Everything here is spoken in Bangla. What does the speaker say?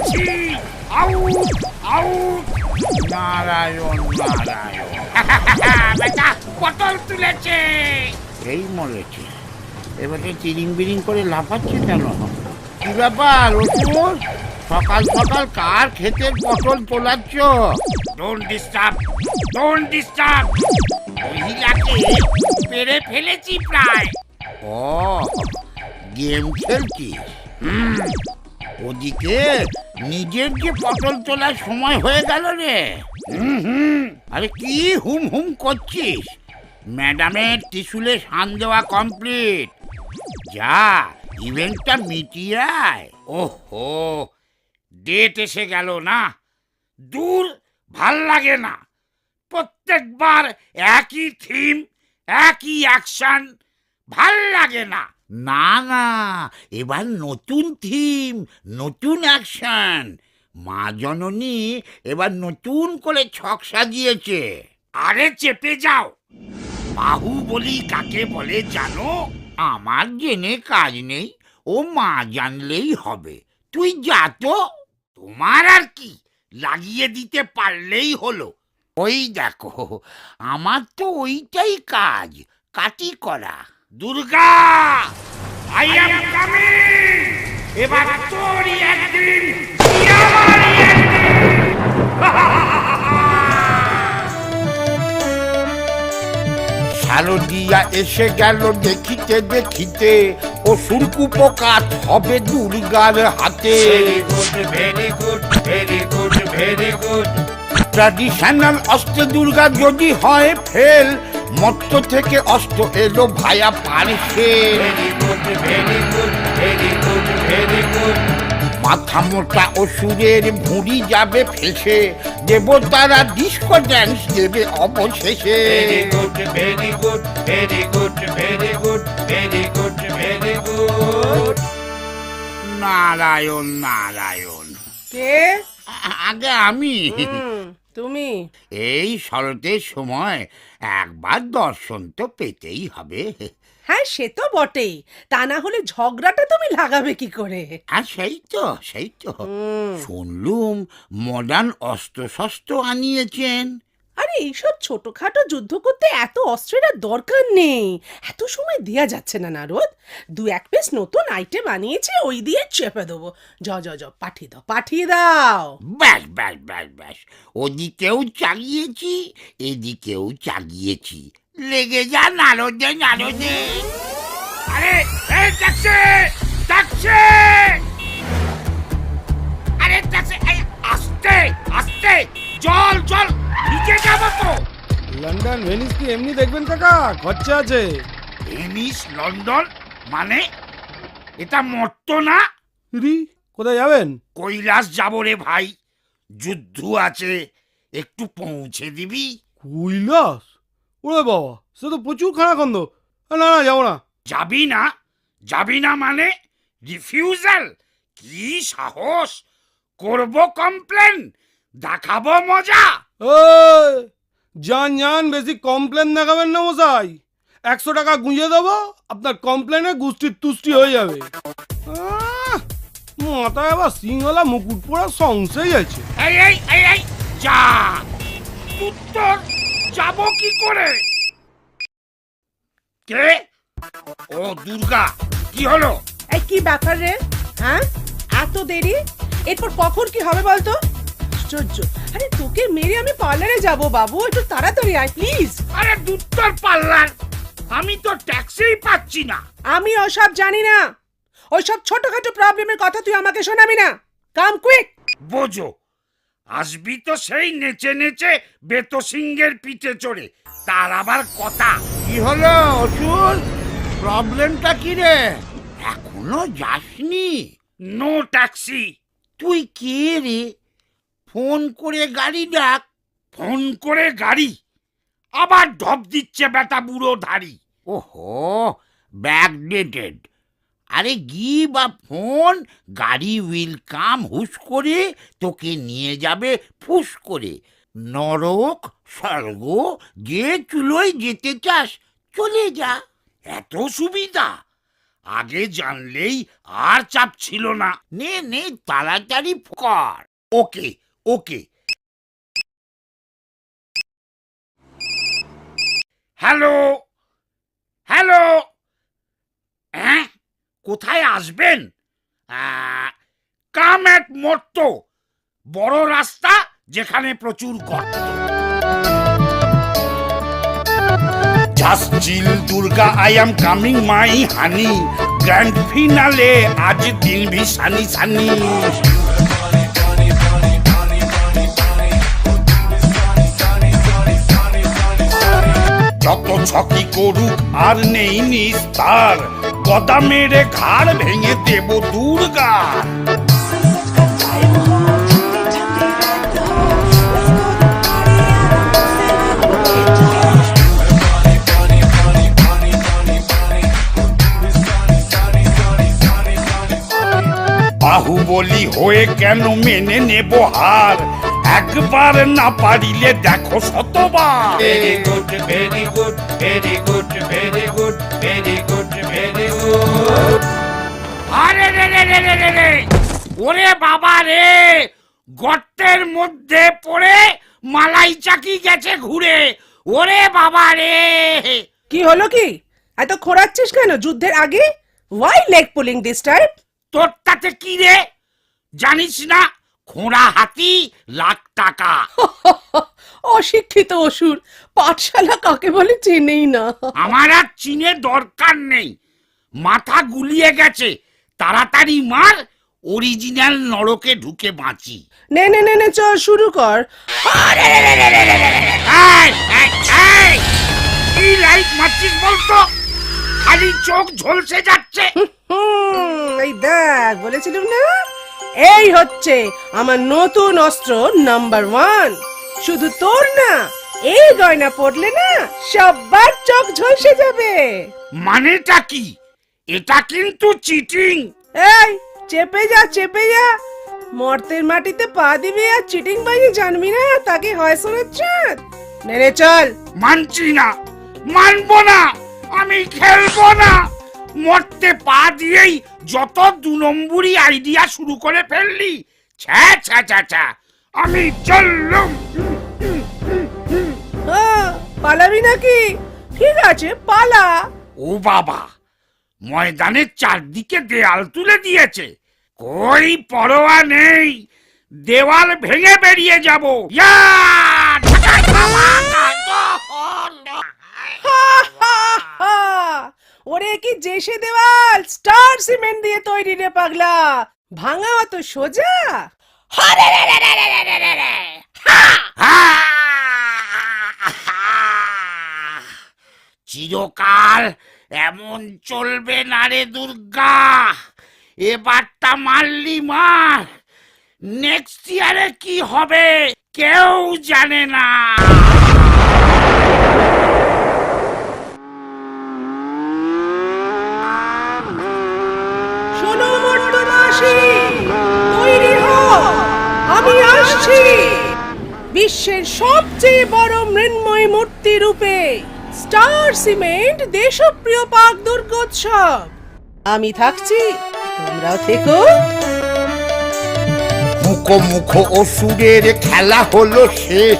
যাচ্ছি আউট আউট নারায়ণ নারায়ণ। বেটা পটল তুলেছে। এই মরেছে। এবারে চিরিং বিরিং করে লাফাচ্ছে কেন? কি ব্যাপার অসুর? সকাল সকাল কার ক্ষেতের পটল তোলাচ্ছ? ডোন্ট ডিস্টার্ব ডোন্ট ডিস্টার্ব মহিলাকে পেরে ফেলেছি প্রায়। ও গেম খেলছি হুম। ওদিকে নিজের যে পটল তোলার সময় হয়ে গেল রে। হুম হুম। আরে কি হুম হুম করছিস? ম্যাডামের ত্রিশুলে সান দেওয়া কমপ্লিট যা ইভেন্টটা মিটিয়ে আয়। ওহো ডেট এসে গেল না? দূর ভালো লাগে না। প্রত্যেকবার একই থিম একই অ্যাকশন ভালো লাগে না। না না এবার নতুন থিম নতুন অ্যাকশন মা জননী এবার নতুন করে ছক সাজিয়েছে। আরে চেপে যাও। বাহুবলি কাকে বলে জানো? আমার জেনে কাজ নেই ও মা জানলেই হবে। তুই যা তো। তোমার আর কি? লাগিয়ে দিতে পারলেই হলো। ওই দেখো আমার তো ওইটাই কাজ কাটি করা। দুর্গা আই এম কামিং এবার তোরই একদিন আমারই একদিন শারদিয়া এসে গেল দেখিতে দেখিতে ও সুরকু পোকা হবে দুর্গার হাতে। Very good very good very good traditional অস্ত্র দুর্গা যদি হয় ফেল মত্ত থেকে অস্ত্র এলো ভায়া পারছে মাথা মোটা অসুরের ভুঁড়ি যাবে ফেসে। দেবতারা ডিস্কো ড্যান্স দেবে অবশেষে। নারায়ণ নারায়ণ। কে? আগে আমি। তুমি? এই শরতের সময় একবার দর্শন তো পেতেই হবে। হ্যাঁ সে তো বটেই। তা না হলে ঝগড়াটা তুমি লাগাবে কি করে? আর সেই তো সেই তো। শুনলুম মডার্ন অস্ত্র শস্ত্র আনিয়েছেন। আরে, এইসব ছোটখাটো যুদ্ধ করতে এত অস্ত্রের আর দরকার নেই। এত সময় দেয়া যাচ্ছে না নারদ। দু এক পিস নতুন আইটেম আনিয়েছে, ওই দিয়ে চেপে দেবো। য জ জ পাঠিয়ে দাও পাঠিয়ে দাও। ব্যাস ব্যাস ব্যাস ব্যাস। ওদিকেও চাগিয়েছি এদিকেও চাগিয়েছি লেগে যা নারদে নারদে। আরে এই ট্যাক্সি আরে ট্যাক্সি আস্তে আস্তে জল জল নিচে যাব তো। লন্ডন ভেনিস কি এমনি দেখবেন কাকা? খরচা আছে। ভেনিস লন্ডন মানে? এটা মরতো না? রি কোথায় যাবেন? কৈলাস যাব রে ভাই। যুদ্ধ আছে একটু পৌঁছে দিবি। কৈলাস? ওরে বাবা সে তো প্রচুর খানাখন্দ। না না যাব না। যাবি না? যাবি না মানে? রিফিউজাল কি সাহস? করব কমপ্লেন দেখাবো মজা। এই, যান যান বেশি কমপ্লেন দেখাবেন না মশাই। একশো টাকা গুঁজে দেবো আপনার কমপ্লেনে গুষ্টির তুষ্টি হয়ে যাবে। মাথায় আবার সিংহলা মুকুট পরা সংশয় আছে। এই এই এই এই যা। উত্তর যাব কি করে? কে? ও দুর্গা কি হলো? এই কি ব্যাপার রে? হ্যাঁ? এত দেরি? এরপর কখন কি হবে বলতো? আশ্চর্য। আরে তোকে মেরে আমি পার্লারে যাব বাবু একটু তাড়াতাড়ি আয় প্লিজ আরে দুত্তর পাল্লার আমি তো ট্যাক্সিই পাচ্ছি না। আমি ওসব জানি না। ওইসব ছোটখাটো প্রবলেমের কথা তুই আমাকে শোনাবি না। কাম কুইক বোঝো আসবি তো সেই নেচে নেচে বেত সিংহের পিঠে চড়ে। তার আবার কথা। কি হলো অসুর? প্রবলেমটা কি রে? এখনও যাসনি? নো ট্যাক্সি তুই কে রে? ফোন করে গাড়ি ডাক। ফোন করে গাড়ি? আবার ঢপ দিচ্ছে বেটা বুড়ো ধাড়ি। ওহো ব্যাকডেটেড আরে গি বা ফোন? গাড়ি উইল কাম হুস করে তোকে নিয়ে যাবে ফুস করে। নরক স্বর্গ যে চুলোয় যেতে চাস চলে যা। এত সুবিধা? আগে জানলেই আর চাপ ছিল না। নে নে তাড়াতাড়ি কর। Okay okay. হ্যালো? হ্যালো? হ্যাঁ? কোথায় আসবেন? কাম এক মর্ত। বড় রাস্তা যেখানে প্রচুর গর্ত। Chill, Durga, I am coming my honey. Grand finale আজ দিন ভি সানি সানি। ছকি করুক আর নেই নিস্তার। গদা মেরে ঘাড় ভেঙে দেব দুর্গা। বাহুবলি হয়ে কেন মেনে নেব হার? একবার না পারিলে দেখো শতবার। Very good very good very good very good very good very good আরে রে রে রে রে রে রে। ওরে বাবা রে গর্তের মধ্যে পড়ে মালাই চাকি গেছে ঘুরে। ওরে বাবা রে। কি হলো কি? এত খোরাচ্ছিস কেন? যুদ্ধের আগে? Why leg pulling this type তোর তাতে কি রে? জানিস না খোঁড়া হাতি লাখ টাকা। অশিক্ষিত অসুর পাঠশালা কাকে বলে চেনেই না। আমার আর চিনে দরকার নেই। মাথা গুলিয়ে গেছে তাড়াতাড়ি মার অরিজিনাল নরকে ঢুকে বাঁচি। নে নে নে নে চল শুরু কর! কি লাইট মারছিস বলতো? খালি চোখ ঝলসে যাচ্ছে। এই দেখ বলেছিলাম না? এই হচ্ছে আমার নতুন অস্ত্র নাম্বার ওয়ান। শুধু তোর না এই গয়না পড়লে না সবার চোখ ঝলসে যাবে। মানেটা কি? এটা কিন্তু চিটিং এই চেপে যা চেপে যা। মর্তের মাটিতে পা দিবি আর চিটিং বাজি জানবি না তাকে হয় শোনাচ্ছে মেরে চল। মানছি না মানবো না আমি খেলব না। মরতে পা দিয়েই যত দু নম্বরই আইডিয়া শুরু করে ফেললি। ছ্যা ছ্যা ছ্যা ছ্যা আমি চললুম। পালাবি নাকি? ঠিক আছে পালা। ও বাবা ময়দানের চারদিকে দেয়াল তুলে দিয়েছে। কই পরোয়া নেই। দেওয়াল ভেঙে বেরিয়ে যাব। ইয়া! ঢাকা। ওরে কি জেসে দেওয়াল স্টার সিমেন্ট দিয়ে তৈরি রে পাগলা ভাঙা অত সোজা রে। চিরকাল এমন চলবে না রে দুর্গা এবারটা মারলি মার নেক্সট ইয়ারে কি হবে কেউ জানে না মর্তবাসী তৈরি হও আমি আসছি। বিশ্বের সবচেয়ে বড় মৃন্ময় মূর্তি রূপে স্টার সিমেন্ট দেশপ্রিয় পাক দুর্গোৎসব। আমি থাকছি, তোমরাও থেকো। মুখো মুখো অসুরের খেলা হলো শেষ।